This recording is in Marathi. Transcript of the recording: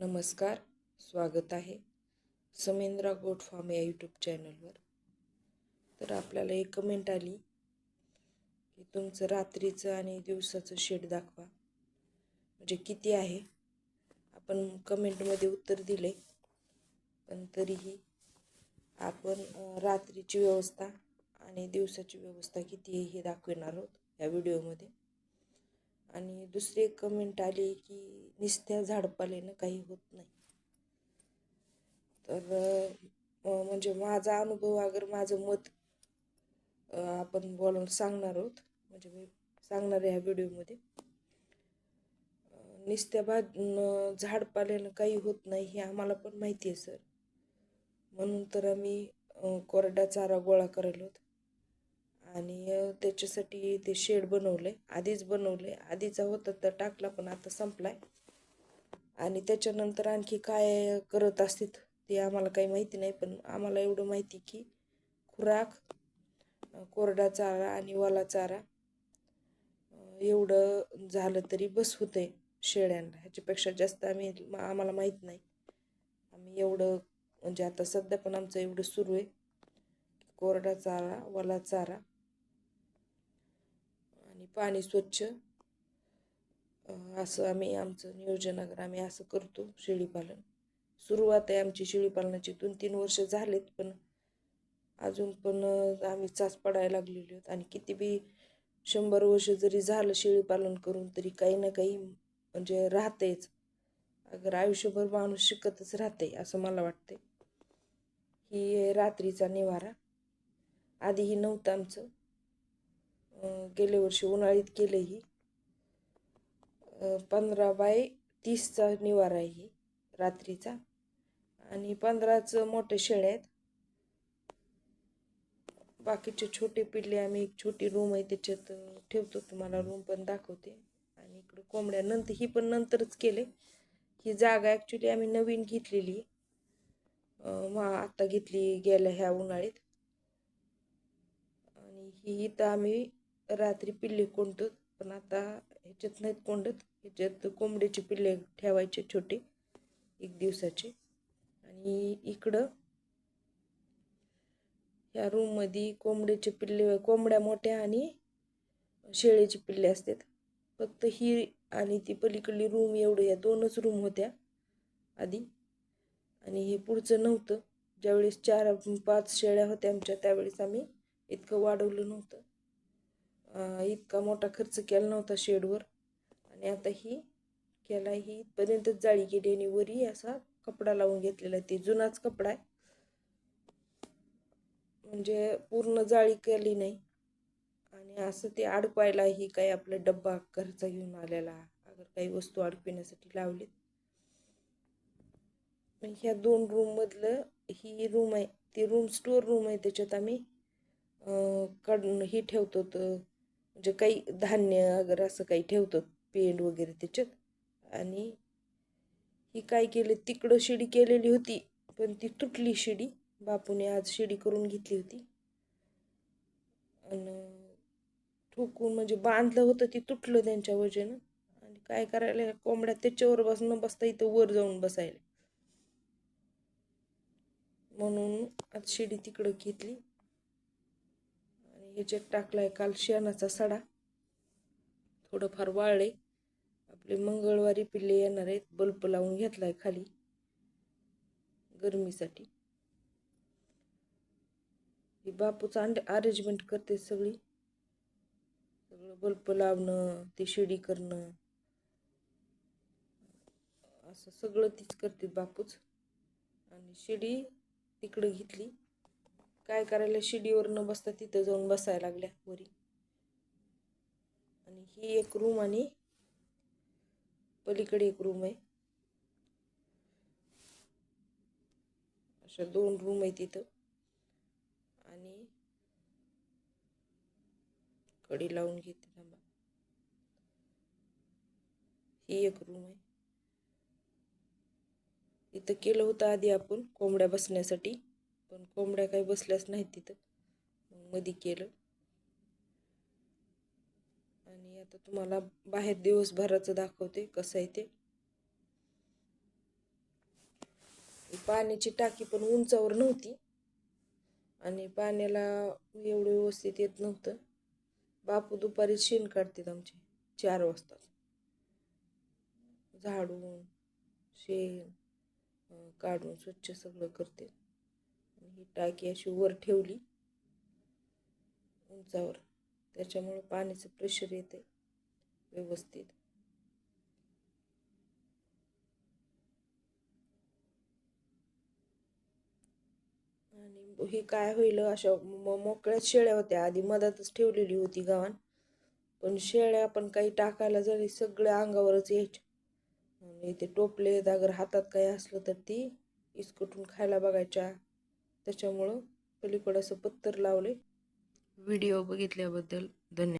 नमस्कार स्वागत आहे समेंद्रा गोट फार्म या यूट्यूब चॅनलवर. तर आपल्याला एक कमेंट आली की तुमचं रात्रीचं आणि दिवसाचं शेड दाखवा. म्हणजे किती आहे? आपण कमेंटमध्ये उत्तर दिले. पण तरीही आपण रात्रीची व्यवस्था आणि दिवसाची व्यवस्था किती आहे हे दाखवणार आहोत या व्हिडिओमध्ये आणि दुसरी एक कमेंट आली की नुसत्या झाडपाल्यानं काही होत नाही. तर म्हणजे माझा अनुभव अगर माझं मत आपण बोलून सांगणार आहोत. म्हणजे मी सांगणार आहे ह्या व्हिडिओमध्ये. निस्त्या भा झाडपाल्यानं काही होत नाही हे आम्हाला पण माहिती आहे सर. म्हणून तर आम्ही कोरडा चारा गोळा करायला होत. आणि त्याच्यासाठी ते शेड बनवले आधीच बनवले आधीचा होता तर टाकला पण आता संपलाय. आणि त्याच्यानंतर आणखी काय करत असतात ते आम्हाला काही माहिती नाही पण आम्हाला एवढं माहिती की खुराक कोरडा चारा आणि वाला चारा एवढं झालं तरी बस होतंय शेळ्यांना. ह्याच्यापेक्षा जास्त आम्ही आम्हाला माहीत नाही. आम्ही एवढं म्हणजे आता सध्या पण आमचं एवढं सुरू आहे. कोरडा चारा वाला चारा. पाणी स्वच्छ. असं आम्ही आमचं नियोजन अगर आम्ही असं करतो शेळीपालन. सुरुवात आहे आमची शेळीपालनाची. दोन तीन वर्ष झालेत पण अजून पण आम्ही चाच पडायला लागलेलो आहोत. आणि किती बी शंभर वर्ष जरी झालं शेळीपालन करून तरी काही ना काही म्हणजे राहतेच. अगर आयुष्यभर माणूस शिकतच राहते असं मला वाटते ही रात्रीचा निवारा. आधीही नव्हतं आमचं. गेल्या वर्षी उन्हाळीत केलं ही पंधरा बाय तीसचा निवारा आहे ही रात्रीचा. आणि पंधराचं मोठे शेळ आहेत. बाकीचे छोटे पिल्ले आम्ही एक छोटी रूम आहे त्याच्यात ठेवतो. तुम्हाला रूम पण दाखवते. आणि इकडं कोंबड्या नंतर ही पण नंतरच केले ही जागा ॲक्च्युली आम्ही नवीन घेतलेली मा आत्ता घेतली गेल्या ह्या उन्हाळीत आणि ही इथं आम्ही रात्री पिल्ले कोंडत पण आता ह्याच्यात नाहीत कोंडत. ह्याच्यात कोंबड्याचे पिल्ले ठेवायचे छोटे एक दिवसाचे. आणि इकडं ह्या रूममध्ये कोंबड्याचे पिल्ले कोंबड्या मोठ्या आणि शेळीचे पिल्ले असतात. फक्त ही आणि ती पलीकडली रूम एवढं या दोनच रूम होत्या आधी. आणि हे पुढचं नव्हतं. ज्यावेळेस चार पाच शेळ्या होत्या आमच्या त्यावेळेस आम्ही इतकं वाढवलं नव्हतं. इतका मोठा खर्च केला नव्हता शेडवर. आणि आता ही केला ही इथपर्यंतच जाळी गेली आणि वरी असा कपडा लावून घेतलेला आहे. ते जुनाच कपडा आहे. म्हणजे पूर्ण जाळी केली नाही. आणि असं ते अडकवायलाही काही आपला डब्बा खर्च घेऊन आलेला अगर काही वस्तू अडकविण्यासाठी लावलीत. मग ह्या दोन रूममधलं ही रूम आहे ती रूम स्टोअर रूम आहे त्याच्यात आम्ही अं, काढून ही ठेवतो तर म्हणजे काही धान्य वगैरे असं काही ठेवतो पेंड वगैरे त्याच्यात. आणि ही काय केलं तिकडं शिडी केलेली होती पण ती तुटली शिडी. बापूने आज शिडी करून घेतली होती. आणि ठोकून म्हणजे बांधलं होतं ती तुटलं त्यांच्या वजेनं. आणि काय करायला कोंबड्या त्याच्यावर बस न बसता इथं वर जाऊन बसायला. म्हणून आज शिडी तिकडं घेतली. ह्याच्यात टाकला टाकलाय काल शेणाचा सडा. थोडंफार वाळले. आपले मंगळवारी पिल्ले येणार आहेत. बल्ब लावून घेतला आहे खाली. गरमीसाठी. ही बापूच अरेंजमेंट करते सगळी. सगळं बल्ब लावणं ती शिडी करणं. असं सगळं तीच करते बापूच. आणि शिडी तिकडं घेतली. काय करायला शिडीवर न बसता तिथं जाऊन बसायला लागल्या वरी. आणि ही एक रूम आणि पलीकडे एक रूम आहे. अशा दोन रूम आहे तिथं. आणि कडी लावून घेते थांबा. ही एक रूम आहे. इथं केलं होतं आधी आपण कोंबड्या बसण्यासाठी. कोंबड्या काही बसल्याच नाहीत तिथं. मग मध्ये केलं. आणि आता तुम्हाला बाहेर दिवसभराचं दाखवते कसं आहे ते. पाण्याची टाकी पण उंचावर नव्हती. आणि पाण्याला एवढं व्यवस्थित येत नव्हतं. बापू दुपारी शेण काढतात आमचे चार वाजता. झाडून शेण काढून स्वच्छ सगळं करते ही टाकी अशी वर ठेवली. उंचावर. त्याच्यामुळं पाण्याचं प्रेशर येते व्यवस्थित. आणि हे काय होईल अशा म- मोकळ्याच शेळ्या होत्या. आधी मधातच ठेवलेली होती गावान पण शेळ्या पण काही टाकायला जरी सगळ्या अंगावरच यायच्या. आणि ते टोपले अगर हातात काही असलं तर ती इसकटून खायला बघायच्या. त्याच्यामुळं पलीकडं असं पत्तर लावले. व्हिडिओ बघितल्याबद्दल धन्यवाद